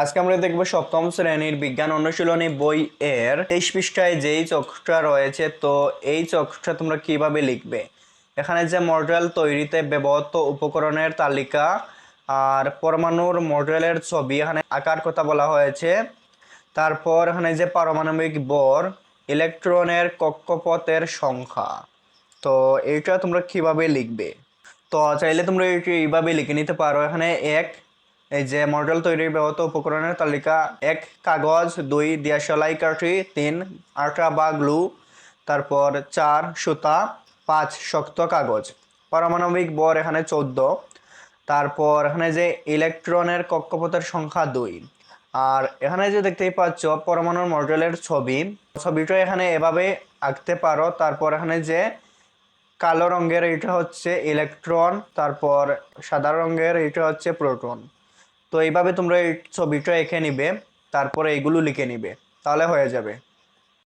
আজকে আমরা দেখব সপ্তম শ্রেণির বিজ্ঞান অনুশীলনী বই এর তেইশ পৃষ্ঠায় যেই চক্রটা রয়েছে, তো এই চক্রটা তোমরা কীভাবে লিখবে? এখানে যে মডেল তৈরিতে ব্যবহৃত উপকরণের তালিকা আর পরমাণুর মডেলের ছবি এখানে আকার কথা বলা হয়েছে। তারপর এখানে যে পারমাণবিক বর, ইলেকট্রনের কক্ষপথের সংখ্যা। তো এইটা তোমরা কীভাবে লিখবে? তো চাইলে তোমরা এইভাবে লিখে নিতে পারো। এখানে এক এই যে মডেল তৈরির ব্যবহৃত উপকরণের তালিকা, এক কাগজ, দুই দিয়াশলাই কাঠি, তিন আটা বা গ্লু, তারপর চার সুতা, পাঁচ শক্ত কাগজ। পারমাণবিক বর এখানে চোদ্দ। তারপর এখানে যে ইলেকট্রনের কক্ষপথের সংখ্যা দুই। আর এখানে যে দেখতেই পাচ্ছ, পরমাণুর মডেলের ছবি। ছবিটা এখানে এভাবে আঁকতে পারো। তারপর এখানে যে কালো রঙের এটা হচ্ছে ইলেকট্রন, তারপর সাদা রঙের এটা হচ্ছে প্রোটন। তো এইভাবে তোমরা এই ছবিটা এঁকে নিবে তারপরে এগুলো লিখে নিবে তাহলে হয়ে যাবে।